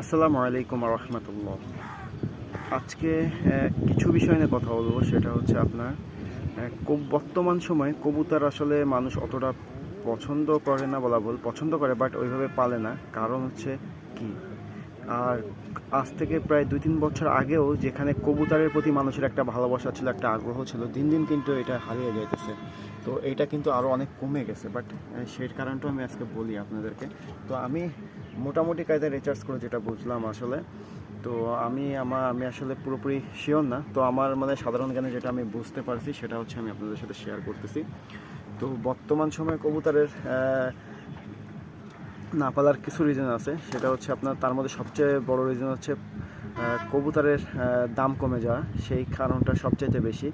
আসসালামু আলাইকুম রহমতুল্লাহ আজকে কিছু বিষয় নিয়ে কথা বলব, সেটা হচ্ছে আপনার বর্তমান সময়ে কবুতর আসলে মানুষ অতটা পছন্দ করে না বলা ভুল, পছন্দ করে বাট ওইভাবে পালে না। কারণ হচ্ছে কি? আর আজ থেকে প্রায় দুই তিন বছর আগেও যেখানে কবুতরের প্রতি মানুষের একটা ভালোবাসা ছিল, একটা আগ্রহ ছিল, দিন দিন কিন্তু এটা হারিয়ে যাইতেছে। তো এটা কিন্তু আরও অনেক কমে গেছে বাট সেই কারণটা আমি আজকে বলি আপনাদেরকে। তো আমি মোটামুটি কায়দায় রিচার্জ করে যেটা বুঝলাম আসলে। তো আমি আমার, আমি আসলে পুরোপুরি শিওর না। তো আমার মানে সাধারণ জ্ঞানে যেটা আমি বুঝতে পারছি, সেটা হচ্ছে আমি আপনাদের সাথে শেয়ার করতেছি। তো বর্তমান সময়ে কবুতরের না পালার কিছু রিজন আছে। সেটা হচ্ছে আপনার, তার মধ্যে সবচেয়ে বড় রিজন হচ্ছে কবুতরের দাম কমে যাওয়া। সেই কারণটা সবচাইতে বেশি।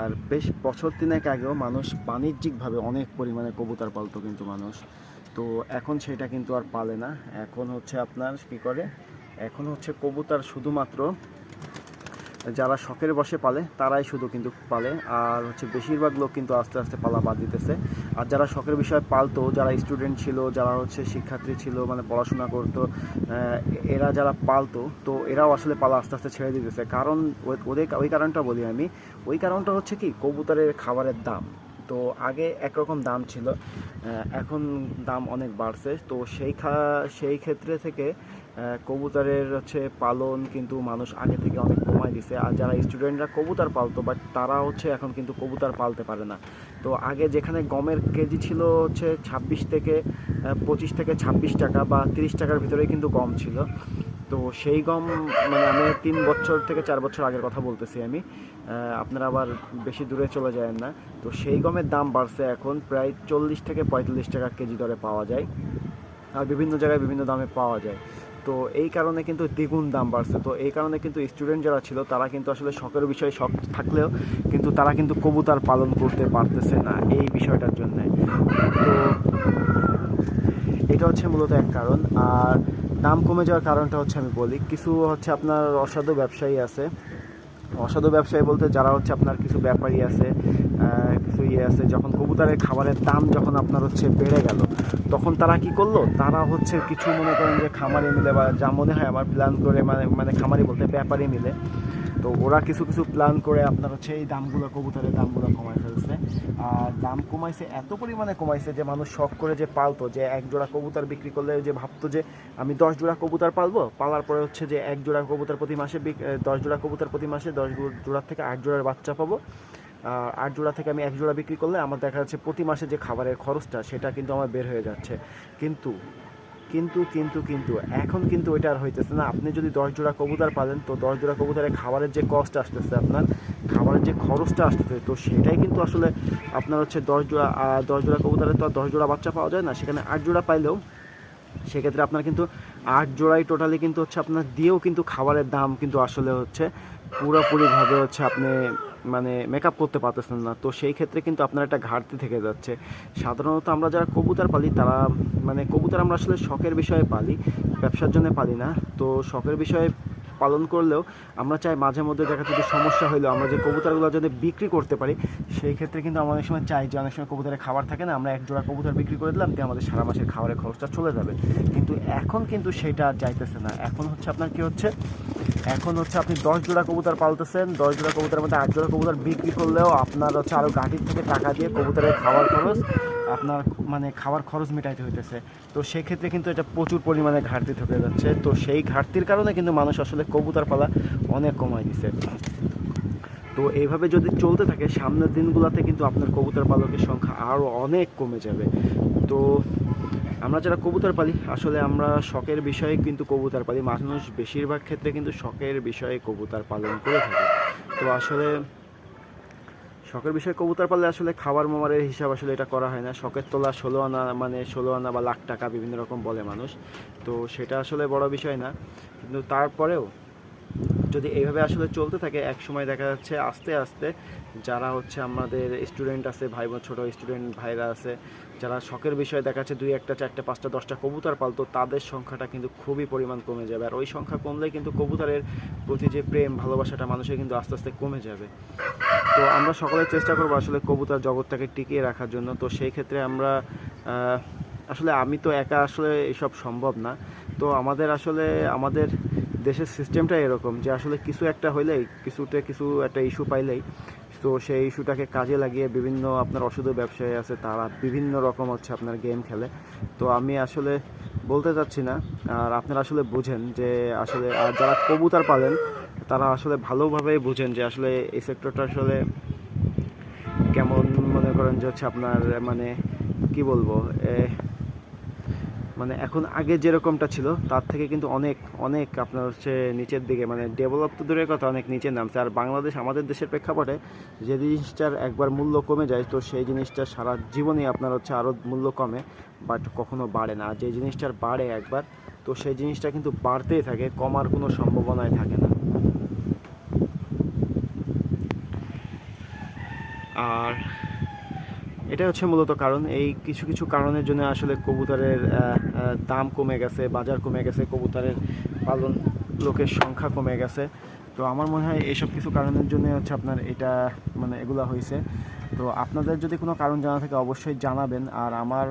আর বেশ বছর তিনেক আগেও মানুষ বাণিজ্যিকভাবে অনেক পরিমাণে কবুতর পালতো কিন্তু মানুষ। তো এখন সেটা কিন্তু আর পালে না। এখন হচ্ছে আপনার কি করে? এখন হচ্ছে কবুতর শুধুমাত্র যারা শখের বসে পালে, তারাই শুধু কিন্তু পালে। আর হচ্ছে বেশিরভাগ লোক কিন্তু আস্তে আস্তে পালা বাদ দিতেছে। আর যারা শখের বিষয়ে পালতো, যারা স্টুডেন্ট ছিল, যারা হচ্ছে শিক্ষার্থী ছিল মানে পড়াশোনা করতো এরা যারা পালতো, তো এরাও আসলে পালা আস্তে আস্তে ছেড়ে দিতেছে। কারণ ওদের ওই কারণটা বলি আমি। ওই কারণটা হচ্ছে কি? কবুতরের খাবারের দাম। তো আগে একরকম দাম ছিল এখন দাম অনেক বাড়ছে। তো সেই সেই ক্ষেত্রে থেকে কবুতরের হচ্ছে পালন কিন্তু মানুষ আগে থেকে অনেক কমাই দিছে। আর যারা স্টুডেন্টরা কবুতর পালতো বাট তারা হচ্ছে এখন কিন্তু কবুতর পালতে পারে না। তো আগে যেখানে গমের কেজি ছিল হচ্ছে ছাব্বিশ থেকে পঁচিশ থেকে ছাব্বিশ টাকা বা তিরিশ টাকার ভিতরেই কিন্তু গম ছিল। তো সেই গম মানে আমি তিন বছর থেকে চার বছর আগের কথা বলতেছি আমি। আপনারা আবার বেশি দূরে চলে যায় না। তো সেই গমের দাম বাড়ছে এখন প্রায় চল্লিশ থেকে পঁয়তাল্লিশ টাকা কেজি দরে পাওয়া যায়। আর বিভিন্ন জায়গায় বিভিন্ন দামে পাওয়া যায়। তো এই কারণে কিন্তু দ্বিগুণ দাম বাড়ছে। তো এই কারণে কিন্তু স্টুডেন্ট যারা ছিল, তারা কিন্তু আসলে শখের বিষয়ে শখ থাকলেও কিন্তু তারা কিন্তু কবুতার পালন করতে পারতেছে না এই বিষয়টার জন্য। তো এটা হচ্ছে মূলত এক কারণ। আর দাম কমে যাওয়ার কারণটা হচ্ছে আমি বলি, কিছু হচ্ছে আপনার অসাধু ব্যবসায়ী আছে। অসাধু ব্যবসায়ী বলতে যারা হচ্ছে আপনার কিছু ব্যাপারী আছে কিছু ইয়ে আছে, যখন কবুতরের খাবারের দাম যখন আপনার হচ্ছে বেড়ে গেল, তখন তারা কি করল? তারা হচ্ছে কিছু মনে করেন যে খামারি মিলে বা যা মনে হয় আমার প্ল্যান করে মানে মানে খামারি বলতে ব্যাপারই মিলে তো ওরা কিছু কিছু প্ল্যান করে আপনার হচ্ছে এই দামগুলো, কবুতরের দামগুলো কমায় ফেলছে। আর দাম কমাইছে, এত পরিমাণে কমাইছে যে মানুষ শখ করে যে পালতো, যে এক জোড়া কবুতর বিক্রি করলে যে ভাবতো যে আমি দশ জোড়া কবুতর পালবো, পালার পরে হচ্ছে যে এক জোড়া কবুতর প্রতি মাসে দশ জোড়া কবুতর প্রতি মাসে দশ জোড়ার থেকে আট জোড়ার বাচ্চা পাবো। আট জোড়া থেকে আমি এক জোড়া বিক্রি করলে আমার দেখা যাচ্ছে প্রতি মাসে যে খাবারের খরচটা, সেটা কিন্তু আমার বের হয়ে যাচ্ছে। কিন্তু কিন্তু কিন্তু কিন্তু, এখন কিন্তু ওইটা আর হইতেছে না। আপনি যদি দশ জোড়া কবুতর পালেন, তো দশ জোড়া কবুতরের খাবারের যে কষ্ট আসতেছে আপনার, খাবারের যে খরচটা আসতেছে, তো সেটাই কিন্তু আসলে আপনার হচ্ছে দশ জোড়া দশ জোড়া কবুতরের তো আর দশ জোড়া বাচ্চা পাওয়া যায় না। সেখানে আট জোড়া পাইলেও সেক্ষেত্রে আপনার কিন্তু আট জোড়াই টোটালি কিন্তু হচ্ছে আপনার দিয়েও কিন্তু খাবারের দাম কিন্তু আসলে হচ্ছে পুরোপুরিভাবে হচ্ছে আপনি মানে মেকআপ করতে পারতেছেন না। তো সেই ক্ষেত্রে কিন্তু আপনার একটা ঘাটতি থেকে যাচ্ছে। সাধারণত আমরা যারা কবুতর পালি, তারা মানে কবুতর আমরা আসলে শখের বিষয়ে পালি, ব্যবসার জন্য পালি না। তো শখের বিষয়ে পালন করলেও আমরা চাই মাঝে মধ্যে দেখা যদি সমস্যা হইল, আমরা যে কবুতরগুলো যদি বিক্রি করতে পারি, সেই ক্ষেত্রে কিন্তু আমরা অনেক সময় চাই যে অনেক সময় কবুতরের খাবার থাকে না, আমরা এক জোড়া কবুতর বিক্রি করে দিলাম, দিয়ে আমাদের সারা মাসের খাবারের খরচটা চলে যাবে। কিন্তু এখন কিন্তু সেটা আর যাইতেছে না। এখন হচ্ছে আপনার কি হচ্ছে? এখন হচ্ছে আপনি দশ জোড়া কবুতর পালতেছেন, দশ জোড়া কবুতরের মধ্যে আট জোড়া কবুতর বিক্রি করলেও আপনার হচ্ছে আরও গাড়ির থেকে টাকা দিয়ে কবুতরের খাবার খরচ আপনার মানে খাওয়ার খরচ মেটাইতে হইতেছে। তো সেক্ষেত্রে কিন্তু এটা প্রচুর পরিমাণে ঘাটতি থেকে যাচ্ছে। তো সেই ঘাটতির কারণে কিন্তু মানুষ আসলে কবুতর পালা অনেক কমায় দিছে। তো এইভাবে যদি চলতে থাকে, সামনের দিনগুলোতে কিন্তু আপনার কবুতর পালকের সংখ্যা আরও অনেক কমে যাবে। তো আমরা যারা কবুতর পালি, আসলে আমরা শখের বিষয়ে কিন্তু কবুতর পালি। মানুষ বেশিরভাগ ক্ষেত্রে কিন্তু শখের বিষয়ে কবুতর পালন করে থাকে। তো আসলে শখের বিষয়ে, কবুতর পাললে আসলে খাবার মামারের হিসাব আসলে এটা করা হয় না। শখের তোলা ষোলো আনা মানে ষোলো আনা বা লাখ টাকা বিভিন্ন রকম বলে মানুষ। তো সেটা আসলে বড় বিষয় না। কিন্তু তারপরেও যদি এইভাবে আসলে চলতে থাকে এক সময় দেখা যাচ্ছে আস্তে আস্তে যারা হচ্ছে আমাদের স্টুডেন্ট আছে, ভাই বোন, ছোটো স্টুডেন্ট ভাইরা আছে, যারা শখের বিষয়ে দেখা যাচ্ছে দুই একটা, চারটে, পাঁচটা, দশটা কবুতর পালতো, তাদের সংখ্যাটা কিন্তু খুবই পরিমাণ কমে যাবে। আর ওই সংখ্যা কমলে কিন্তু কবুতরের প্রতি যে প্রেম, ভালোবাসাটা মানুষের কিন্তু আস্তে আস্তে কমে যাবে। তো আমরা সকলে চেষ্টা করব আসলে কবুতর জগৎটাকে টিকিয়ে রাখার জন্য। তো সেই ক্ষেত্রে আমরা আসলে আমি তো একা আসলে এসব সম্ভব না। তো আমাদের আসলে, আমাদের দেশের সিস্টেমটা এরকম যে আসলে কিছু একটা হইলেই, কিছুতে কিছু একটা ইস্যু পাইলেই, তো সেই ইস্যুটাকে কাজে লাগিয়ে বিভিন্ন আপনার অসাধু ব্যবসায়ী আছে, তারা বিভিন্ন রকম হচ্ছে আপনার গেম খেলে। তো আমি আসলে বলতে চাচ্ছি না, আর আপনারা আসলে বুঝেন যে আসলে, আর যারা কবুতর পালেন, তারা আসলে ভালোভাবেই বুঝেন যে আসলে এই সেক্টরটা আসলে কেমন মনে করেন যে হচ্ছে আপনার মানে কি বলব মানে এখন আগে যেরকমটা ছিল, তার থেকে কিন্তু অনেক অনেক আপনার হচ্ছে নিচের দিকে মানে ডেভেলপ তো দূরের কথা, অনেক নিচে নামছে। আর বাংলাদেশ আমাদের দেশের প্রেক্ষাপটে যে জিনিসটার একবার মূল্য কমে যায়, তো সেই জিনিসটা সারা জীবনই আপনার হচ্ছে আরও মূল্য কমে বাট কখনো বাড়ে না। যে জিনিসটার বাড়ে একবার, তো সেই জিনিসটা কিন্তু বাড়তেই থাকে, কমার কোনো সম্ভাবনাই থাকে না। আর এটা হচ্ছে মূলত কারণ। এই কিছু কিছু কারণের জন্য আসলে কবুতরের দাম কমে গেছে, বাজার কমে গেছে, কবুতরের পালন লোকের সংখ্যা কমে গেছে। তো আমার মনে হয় এইসব কিছু কারণের জন্য হচ্ছে আপনার এটা মানে এগুলা হয়েছে তো আপনাদের যদি কোনো কারণ জানা থাকে অবশ্যই জানাবেন। আর আমার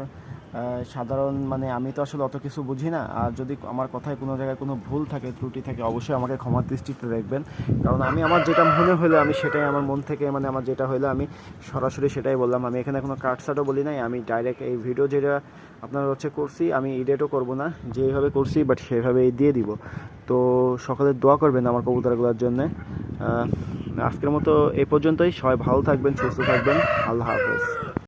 সাধারণ মানে আমি তো আসলে অত কিছু বুঝি না। আর যদি আমার কথায় কোনো জায়গায় কোনো ভুল থাকে, ত্রুটি থাকে, অবশ্যই আমাকে ক্ষমার দৃষ্টিতে দেখবেন। কারণ আমি আমার যেটা মনে হলো, আমি সেটাই আমার মন থেকে মানে আমার যেটা হলো, আমি সরাসরি সেটাই বললাম। আমি এখানে কোনো কাটসাটও বলি নাই, আমি ডাইরেক্ট এই ভিডিও যেটা আপনার হচ্ছে করছি, আমি এডিটও করব না। যেভাবে করছি বাট সেভাবেই দিয়ে দিব। তো সকালে দোয়া করবেন আমার কবুতরগুলোর জন্যে। আজকের মতো এ পর্যন্তই। সবাই ভালো থাকবেন, সুস্থ থাকবেন। আল্লাহ হাফেজ।